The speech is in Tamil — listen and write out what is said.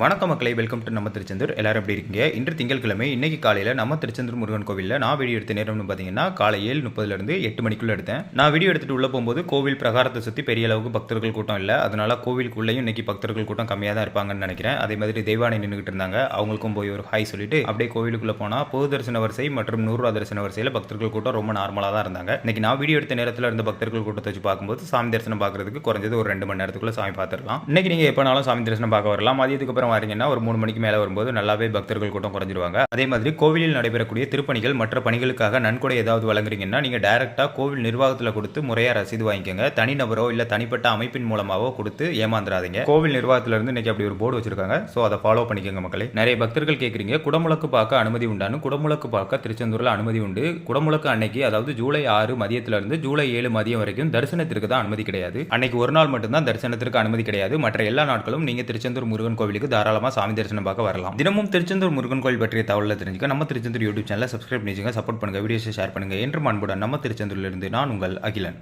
வணக்கம் மக்களை வெல்கம் டு நம்ம திருச்செந்தூர். எல்லாரும் எப்படி இருக்கீங்க? இன்று திங்கட்கிழமை இன்னைக்கு காலையில் நம்ம திருச்செந்தூர் முருகன் கோவிலில் நான் வீடியோ எடுத்த நேரம்னு பார்த்தீங்கன்னா காலை ஏழு முப்பதுலேருந்து எட்டு மணிக்குள்ளே எடுத்தேன். நான் வீடியோ எடுத்துட்டு உள்ளே போகும்போது கோவில் பிரகாரத்தை சுற்றி பெரிய அளவுக்கு பக்தர்கள் கூட்டம் இல்லை. அதனால கோவிலுக்குள்ளேயும் இன்னைக்கு பக்தர்கள் கூட்டம் கம்மியாக தான் இருப்பாங்கன்னு நினைக்கிறேன். அதே மாதிரி தெய்வானை நின்றுக்கிட்டு இருந்தாங்க. அவங்களுக்கும் போய் ஒரு ஹாய் சொல்லிட்டு அப்படியே கோவிலுக்குள்ளே போனால் பொது தரிசன வரிசை மற்றும் நூறுரூவா தரிசன வரிசையில் பக்தர்கள் கூட்டம் ரொம்ப நார்மலாக தான் இருந்தாங்க. இன்னைக்கு நான் வீடியோ எடுத்த நேரத்தில் இருந்த பக்தர்கள் கூட்டத்தை வச்சு பார்க்கும்போது சாமி தரிசனம் பார்க்கறதுக்கு குறைஞ்சது ஒரு ரெண்டு மணி நேரத்துக்குள்ள சாமி பார்த்துடலாம். இன்னைக்கு நீங்கள் எப்போனாலும் சாமி தரிசனம் பார்க்க வரலாம். மதியத்துக்கு அப்புறம் வரீங்கன்னா ஒரு மூணு மணிக்கு மேலே வரும்போது நல்லாவே பக்தர்கள் கூட்டம் குறைஞ்சிருவாங்க. அதே மாதிரி கோவிலில் நடைபெறக்கூடிய திருப்பணிகள் மற்ற பணிகளுக்காக நன்கொடை ஏதாவது வழங்குறீங்கன்னா நீங்கள் டைரெக்டாக கோவில் நிர்வாகத்தில் கொடுத்து முறையாக ரசீது வாங்கிக்கோங்க. தனிநபரோ இல்லை தனிப்பட்ட அமைப்பின் மூலமாகவோ கொடுத்து ஏமாந்துடாதீங்க கோவில் நிர்வாகத்திலிருந்து இன்னைக்கு அப்படி ஒரு போர்டு வச்சிருக்காங்க. ஸோ அதை ஃபாலோ பண்ணிக்கோங்க மக்களே. நிறைய பக்தர்கள் கேட்குறீங்க குடமுழக்கு பார்க்க அனுமதி உண்டானு குடமுழக்கு பார்க்க திருச்செந்தூரில் அனுமதி உண்டு. குடமுழக்கு அன்னைக்கு அதாவது ஜூலை ஆறு மதியத்திலிருந்து ஜூலை ஏழு மதியம் வரைக்கும் தரிசனத்திற்கு தான் அனுமதி கிடையாது. அன்னைக்கு ஒரு நாள் மட்டும்தான் தரிசனத்திற்கு அனுமதி கிடையாது. மற்ற எல்லா நாட்களும் நீங்க திருச்செந்தூர் முருகன் கோவிலுக்கு தாராளமாக சாமி தரிசனம் பார்க்க வரலாம். தினமும் திருச்செந்தூர் முருகன் கோயில் பற்றிய தகவலை தெரிஞ்சுக்க நம்ம திருச்செந்தூர் யூடியூப் சேனலை சப்ஸ்கிரைப் பண்ணிச்சுங்க சப்போர்ட் பண்ணுங்கள் வீடியோஸை ஷேர் பண்ணுங்கள் என்று அன்புடன் நம்ம திருச்செந்தூரிலிருந்து நான் உங்கள் அகிலன்.